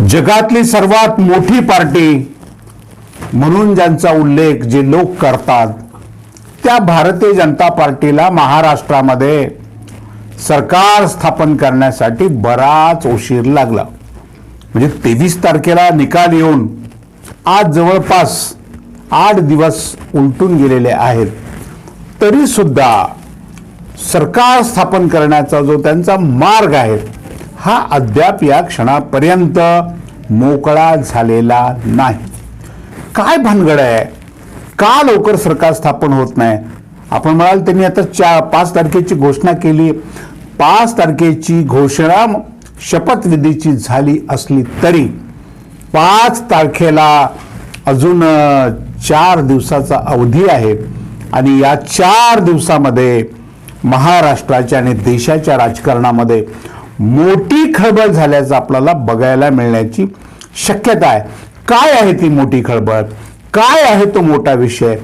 जगातली सर्वात मोठी पार्टी म्हणून ज्यांचा उल्लेख जे लोक करतात त्या भारतीय जनता पार्टीला महाराष्ट्रामध्ये सरकार स्थापन करण्यासाठी बराच उशीर लागला. म्हणजे तेवीस तारखेला निकाल येऊन आज जवळपास आठ दिवस उलटून गेलेले आहेत. तरीसुद्धा सरकार स्थापन करण्याचा जो त्यांचा मार्ग आहे हा अद्याप या क्षणापर्यंत मोकळा झालेला नाही. काय भानगड आहे? का लवकर सरकार स्थापन होत नाही? आपण म्हणाल त्यांनी आता चा पाच तारखेची घोषणा केली. पाच तारखेची घोषणा शपथविधीची झाली असली तरी पाच तारखेला अजून चार दिवसाचा अवधी आहे. आणि या चार दिवसामध्ये महाराष्ट्राच्या आणि देशाच्या राजकारणामध्ये मोठी खळबळ झाल्याचं आपल्याला बघायला मिळण्याची शक्यता आहे. काय आहे ती मोठी खळबळ? काय आहे तो मोठा विषय?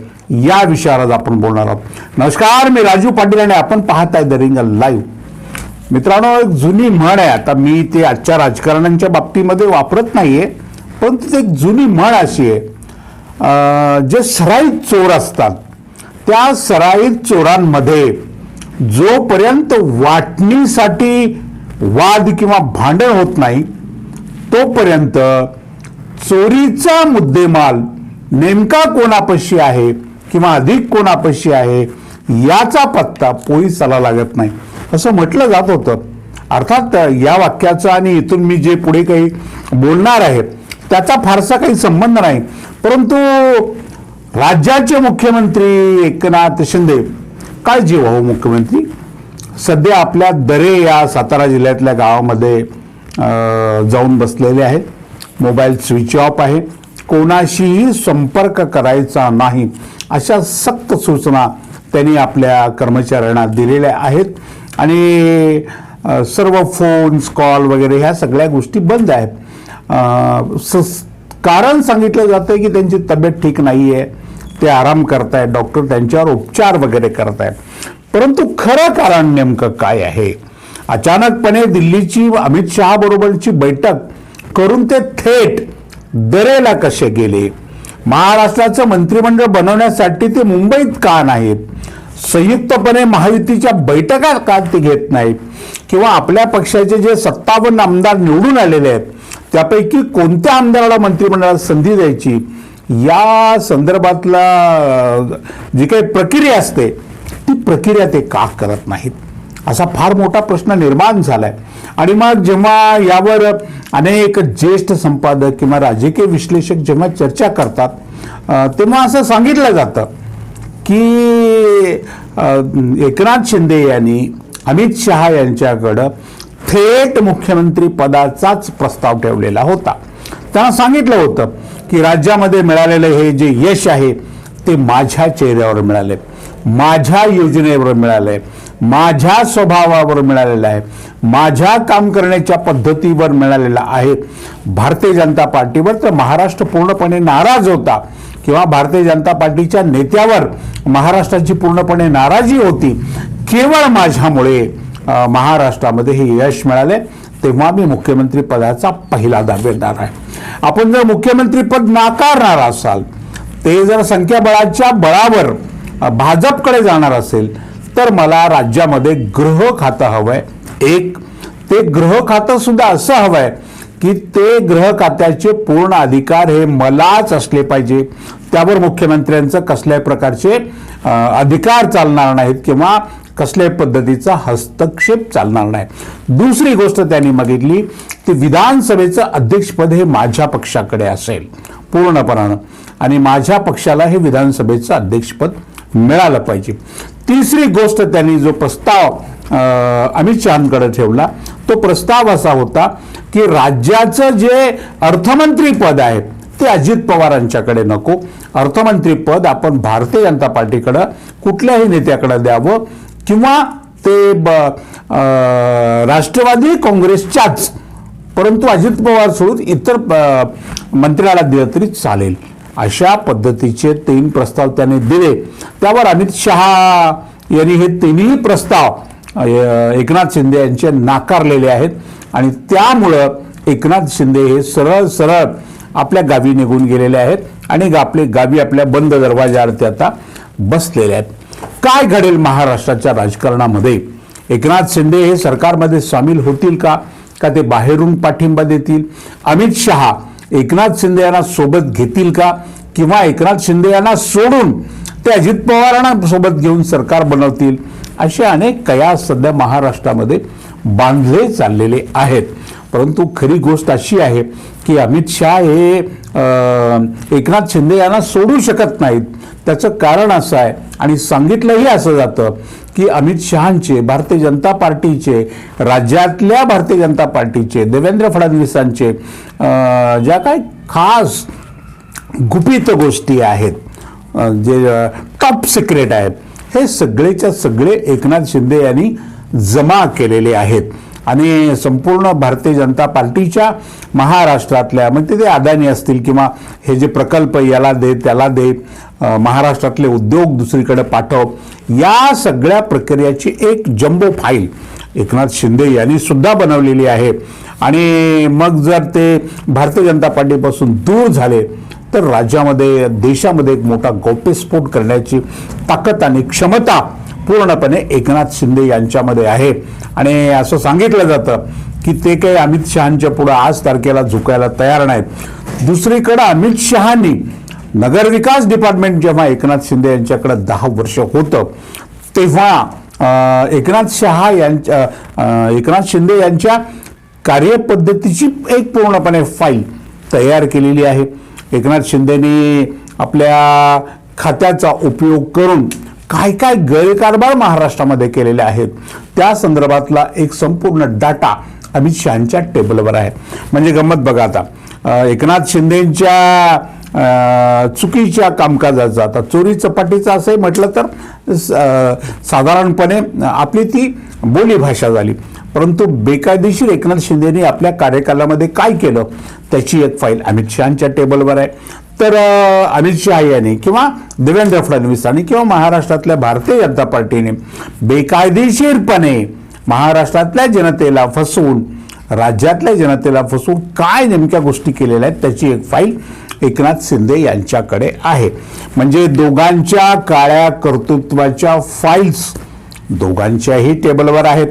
या विषयावर आज आपण बोलणार आहोत. नमस्कार मी राजू पाटील आणि आपण पाहताय द रिंग लाईव्ह. मित्रांनो एक जुनी म्हण आहे. आता मी ते आजच्या राजकारण्यांच्या बाबतीमध्ये वापरत नाहीये परंतु ती एक जुनी म्हण अशी आहे. जे सराईत चोर असतात त्या सराईत चोरांमध्ये जोपर्यंत वाटणीसाठी वाद किंवा भांडण होत नाही तोपर्यंत चोरीचा मुद्देमाल नेमका कोणापाशी आहे किंवा अधिक कोणापाशी आहे याचा पत्ता पोलिसाला लागत नाही. असं म्हटलं जात होतं. अर्थात या वाक्याचा आणि इथून मी जे पुढे काही बोलणार आहे त्याचा फारसा काही संबंध नाही. परंतु राज्याचे मुख्यमंत्री एकनाथ शिंदे काय व्हावं हो मुख्यमंत्री? सध्या आपल्या दरे या सातारा जिल्ह्यातल्या गावामध्ये जाऊन बसलेले आहेत. मोबाईल स्विच ऑफ आहे. कोणाशीही संपर्क करायचा नाही अशा सक्त सूचना त्यांनी आपल्या कर्मचाऱ्यांना दिलेल्या आहेत. आणि सर्व फोन्स कॉल वगैरे ह्या सगळ्या गोष्टी बंद आहेत. स- कारण सांगितलं जातं की त्यांची तब्येत ठीक नाही आहे ते आराम करतायत डॉक्टर त्यांच्यावर उपचार वगैरे करतायत. परंतु खरं कारण नेमकं काय आहे? अचानकपणे दिल्लीची अमित शहा बरोबरची बैठक करून ते थेट दरेला कसे गेले? महाराष्ट्राचं मंत्रिमंडळ बनवण्यासाठी ते मुंबईत का नाहीत? संयुक्तपणे महायुतीच्या बैठका का ते घेत नाहीत? किंवा आपल्या पक्षाचे जे सत्तावन्न आमदार निवडून आलेले आहेत त्यापैकी कोणत्या आमदाराला मंत्रिमंडळात संधी द्यायची? या संदर्भातला जी काही प्रक्रिया असते ती प्रक्रिया ते का करत नाहीत? असा फार मोठा प्रश्न निर्माण झालाय. आणि मग जेव्हा यावर अनेक ज्येष्ठ संपादक किंवा राजकीय विश्लेषक जेव्हा चर्चा करतात तेव्हा असं सांगितलं जातं की एकनाथ शिंदे यांनी अमित शहा यांच्याकडं थेट मुख्यमंत्री पदाचाच प्रस्ताव ठेवलेला होता. त्यांना सांगितलं होतं की राज्यामध्ये मिळालेलं हे जे यश आहे ते माझ्या चेहऱ्यावर मिळाले. माझ्या योजनेवर मिळालंय. माझ्या स्वभावावर मिळालेलं आहे. माझ्या काम करण्याच्या पद्धतीवर मिळालेलं आहे. भारतीय जनता पार्टीवर तर महाराष्ट्र पूर्णपणे नाराज होता किंवा भारतीय जनता पार्टीच्या नेत्यावर महाराष्ट्राची पूर्णपणे नाराजी होती. केवळ माझ्यामुळे महाराष्ट्रामध्ये हे यश मिळाले तेव्हा मी मुख्यमंत्री पदाचा पहिला दावेदार आहे. आपण जर मुख्यमंत्री पद नाकारणार असाल ते जर संख्याबळाच्या बळावर भाजपकडे जाणार असेल तर मला राज्यामध्ये गृह खातं हवं आहे एक ते गृह खातं सुद्धा असं आहे की ते गृह खात्याचे पूर्ण अधिकार हे मलाच असले पाहिजे. त्यावर मुख्यमंत्र्यांचं कसल्याही प्रकारचे अधिकार चालणार नाहीत किंवा कसल्याही पद्धतीचा हस्तक्षेप चालणार नाही. दुसरी गोष्ट त्यांनी मागितली की विधानसभेचं अध्यक्षपद हे माझ्या पक्षाकडे असेल. पूर्णपणानं. आणि माझ्या पक्षाला हे विधानसभेचं अध्यक्षपद मिळालं पाहिजे. तिसरी गोष्ट त्यांनी जो प्रस्ताव अमित शहाकडे ठेवला तो प्रस्ताव असा होता की राज्याचं जे अर्थमंत्री पद आहे ते अजित पवारांच्याकडे नको. अर्थमंत्री पद आपण भारतीय जनता पार्टीकडं कुठल्याही नेत्याकडे द्यावं किंवा ते ब राष्ट्रवादी काँग्रेसच्याच परंतु अजित पवार सोडून इतर मंत्र्याला दिलं तरी चालेल. अशा पद्धतीचे तीन प्रस्ताव त्याने दिले. त्यावर अमित शहा यांनी हे तिन्ही प्रस्ताव एकनाथ शिंदे यांचे नाकारलेले आहेत. आणि त्यामुळं एकनाथ शिंदे हे सरळ सरळ आपल्या गावी निघून गेलेले आहेत आणि आपले गावी आपल्या बंद दरवाजावरती आता बसलेले आहेत. काय घडेल महाराष्ट्राच्या राजकारणामध्ये? एकनाथ शिंदे हे सरकारमध्ये सामील होतील का? का ते बाहेरून पाठिंबा देतील? अमित शहा एकनाथ शिंदे यांना सोबत घेतील का? किंवा एकनाथ शिंदे यांना सोडून ते अजित पवारांना सोबत घेऊन सरकार बनवतील? असे अनेक कया सध्या महाराष्ट्रामध्ये बांधले चाललेले आहेत. परंतु खरी गोष्ट अशी आहे की अमित शहा हे एकनाथ शिंदे यांना सोडू शकत नाहीत. त्याचं कारण असं आहे आणि सांगितलंही असं जातं की अमित शहांचे भारतीय जनता पार्टीचे राज्यातल्या भारतीय जनता पार्टीचे देवेंद्र फडणवीसांचे ज्या काय खास गुपित गोष्टी आहेत जे टॉप सिक्रेट आहेत हे सगळेच्या सगळे एकनाथ शिंदे यांनी जमा केलेले आहेत. आणि संपूर्ण भारतीय जनता पार्टीच्या महाराष्ट्रातल्या म्हणजे ते अदानी असतील किंवा हे जे प्रकल्प याला दे त्याला दे महाराष्ट्रातले उद्योग दुसरीकडे पाठव या सगळ्या प्रक्रियेची एक जम्बो फाईल एकनाथ शिंदे यांनी सुद्धा बनवलेली आहे. आणि मग जर ते भारतीय जनता पार्टीपासून दूर झाले तर राज्यामध्ये देशामध्ये एक मोठा गौप्यस्फोट करण्याची ताकद आणि क्षमता पूर्णपणे एकनाथ शिंदे यांच्यामध्ये आहे. आणि असं सांगितलं जातं की ते काही अमित शहांच्या पुढं आज तारखेला झुकायला तयार नाहीत. दुसरीकडं अमित शहानी नगरविकास डिपार्टमेंट जेव्हा एकनाथ शिंदे यांच्याकडे दहा वर्ष होतं तेव्हा एकनाथ शहा यांच्या एकनाथ शिंदे यांच्या कार्यपद्धतीची एक पूर्णपणे फाईल तयार केलेली आहे. एकनाथ शिंदेनी आपल्या खात्याचा उपयोग करून काय काय गैरकारभार महाराष्ट्रामध्ये केलेले आहेत त्या संदर्भातला एक संपूर्ण डाटा अमित शहाच्या टेबलवर आहे. म्हणजे गंमत बघा आता. एकनाथ शिंदेच्या चुकीच्या कामकाजाचा आता चोरी चपाटीचं असंही म्हटलं तर स- साधारणपणे आपली ती बोलीभाषा झाली. परंतु बेकायदेशीर एकनाथ शिंदेनी आपल्या कार्यकालामध्ये काय केलं त्याची एक फाईल अमित शहाच्या टेबलवर आहे. तर अमित शहा यांनी किंवा देवेंद्र फडणवीसांनी किंवा महाराष्ट्रातल्या भारतीय जनता पार्टीने बेकायदेशीरपणे महाराष्ट्रातल्या जनतेला फसवून राज्यातल्या जनतेला फसवून काय नेमक्या गोष्टी केलेल्या आहेत त्याची एक फाईल एकनाथ शिंदे यांच्याकडे आहे. म्हणजे दोघांच्या काळ्या कर्तृत्वाच्या फाईल्स दोघांच्याही टेबलवर आहेत.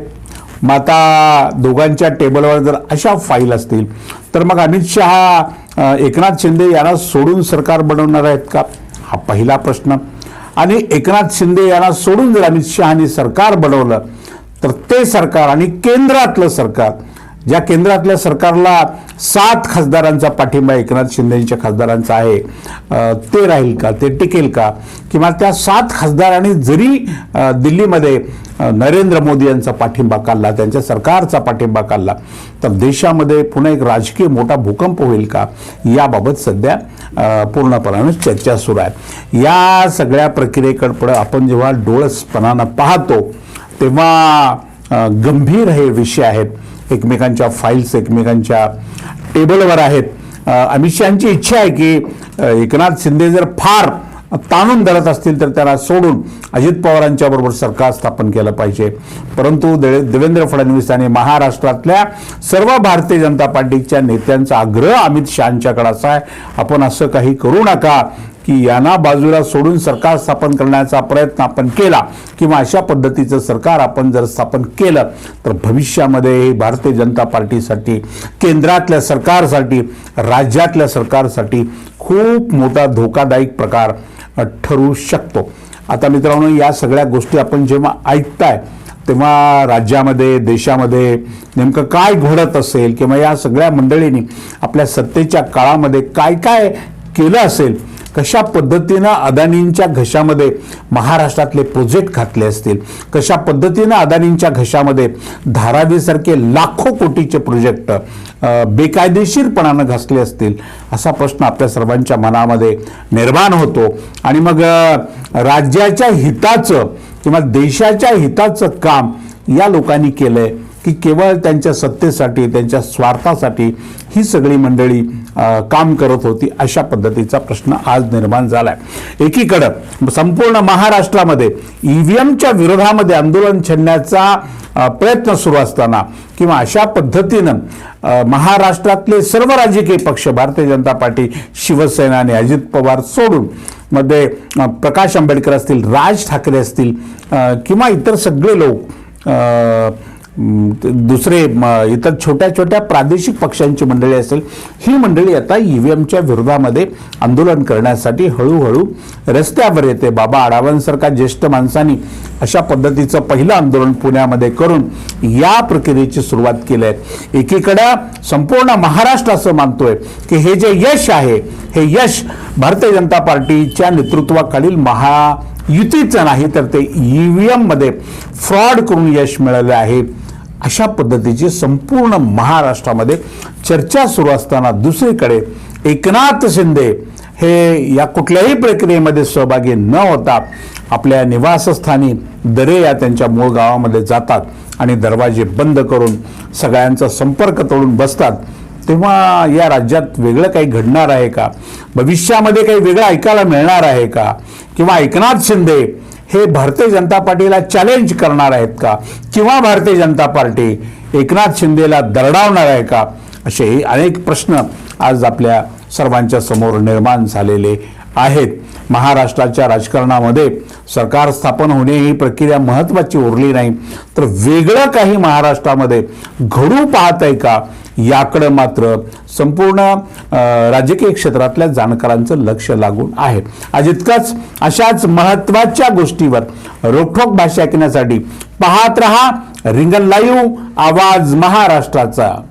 मग आता दोघांच्या टेबलवर जर अशा फाईल असतील तर मग अमित शहा एकनाथ शिंदे यांना सोडून सरकार बनवणार आहेत का? हा पहिला प्रश्न. आणि एकनाथ शिंदे यांना सोडून जर अमित शहानी सरकार बनवलं तर ते सरकार आणि केंद्रातलं सरकार ज्या केंद्रातल्या सरकारला सात खासदारांचा पाठिंबा एकनाथ शिंदेच्या खासदारांचा आहे ते राहील का ते टिकेल का? किंवा त्या सात खासदारांनी जरी दिल्लीमध्ये नरेंद्र मोदी यांचा पाठिंबा काढला त्यांच्या सरकारचा पाठिंबा काढला तर देशामध्ये पुन्हा एक राजकीय मोठा भूकंप होईल का? याबाबत सध्या पूर्णपणाने चर्चा सुरू आहे. या सगळ्या प्रक्रियेकडे आपण जेव्हा डोळसपणानं पाहतो तेव्हा गंभीर हे विषय आहेत. एकमेकांच्या फाईल्स एकमेकांच्या टेबलवर आहेत. अमित शहाची इच्छा आहे की एकनाथ शिंदे जर फार ताणून धरत असतील तर त्याला सोडून अजित पवारांच्या बरोबर सरकार स्थापन केलं पाहिजे. परंतु देवेंद्र फडणवीस आणि महाराष्ट्रातल्या सर्व भारतीय जनता पार्टीच्या नेत्यांचा आग्रह अमित शहांच्याकडे असा आहे आपण असं काही करू नका की यांना बाजूला सोडून सरकार स्थापन करण्याचा प्रयत्न आपण केला किंवा अशा पद्धतीचं सरकार आपण जर स्थापन केलं तर भविष्यामध्ये भारतीय जनता पार्टीसाठी केंद्रातल्या सरकारसाठी राज्यातल्या सरकारसाठी खूप मोठा धोकादायक प्रकार ठरू शकतो. आता मित्रांनो या सगळ्या गोष्टी आपण जेव्हा ऐकताय तेव्हा राज्यामध्ये देशामध्ये नेमकं काय घडत असेल किंवा या सगळ्या मंडळींनी आपल्या सत्तेच्या काळामध्ये काय काय केलं असेल कशा पद्धतीनं अदानींच्या घशामध्ये महाराष्ट्रातले प्रोजेक्ट घातले असतील? कशा पद्धतीनं अदानींच्या घशामध्ये धारावीसारखे लाखो कोटीचे प्रोजेक्ट बेकायदेशीरपणानं घासले असतील? असा प्रश्न आपल्या सर्वांच्या मनामध्ये निर्माण होतो. आणि मग राज्याच्या हिताचं किंवा देशाच्या हिताचं काम या लोकांनी केलं आहे की केवळ त्यांच्या सत्तेसाठी त्यांच्या स्वार्थासाठी ही सगळी मंडळी काम करत होती अशा पद्धतीचा प्रश्न आज निर्माण झाला आहे एकीकडं संपूर्ण महाराष्ट्रामध्ये ई व्ही एमच्या विरोधामध्ये आंदोलन छेडण्याचा प्रयत्न सुरू असताना किंवा अशा पद्धतीनं महाराष्ट्रातले सर्व राजकीय पक्ष भारतीय जनता पार्टी शिवसेना आणि अजित पवार सोडून मध्ये प्रकाश आंबेडकर असतील राज ठाकरे असतील किंवा इतर सगळे लोक दुसरे इतर छोट्या छोट्या प्रादेशिक पक्षांची मंडळी असेल ही मंडळी आता ईव्हीएमच्या विरोधामध्ये आंदोलन करण्यासाठी हळूहळू रस्त्यावर येते. बाबा आढावांसारख्या ज्येष्ठ माणसांनी अशा पद्धतीचं पहिलं आंदोलन पुण्यामध्ये करून या प्रक्रियेची सुरुवात केली आहे. एकीकडं संपूर्ण महाराष्ट्र असं मानतोय की हे जे यश आहे हे यश भारतीय जनता पार्टीच्या नेतृत्वाखालील महा युतीचं नाही तर ते ई व्ही एममध्ये फ्रॉड करून यश मिळालं आहे. अशा पद्धतीची संपूर्ण महाराष्ट्रामध्ये चर्चा सुरू असताना दुसरीकडे एकनाथ शिंदे हे या कुठल्याही प्रक्रियेमध्ये सहभागी न होता आपल्या निवासस्थानी दरे या त्यांच्या मूळ गावामध्ये जातात आणि दरवाजे बंद करून सगळ्यांचा संपर्क तोडून बसतात. तेव्हा या राज्यात वेगळं काही घडणार आहे का? भविष्यामध्ये काही वेगळं ऐकायला मिळणार आहे का? किंवा एकनाथ शिंदे हे भारतीय जनता पार्टीला चॅलेंज करणार आहेत का? किंवा भारतीय जनता पार्टी एकनाथ शिंदेला दरडावणार आहे का? असे अनेक प्रश्न आज आपल्या सर्वांच्या समोर निर्माण झालेले आहेत. महाराष्ट्राच्या राजकारणामध्ये सरकार स्थापन होणे ही प्रक्रिया महत्वाची उरली नाही. तर वेगळं काही महाराष्ट्रामध्ये घडू पाहत आहे का? याकडे मात्र संपूर्ण राजकीय क्षेत्रातल्या जाणकारांचं लक्ष लागून आहे. आज इतकंच. अशाच महत्त्वाच्या गोष्टीवर रोखोक भाषा ऐकण्यासाठी पाहत रहा रिंगण लाईव्ह आवाज महाराष्ट्राचा.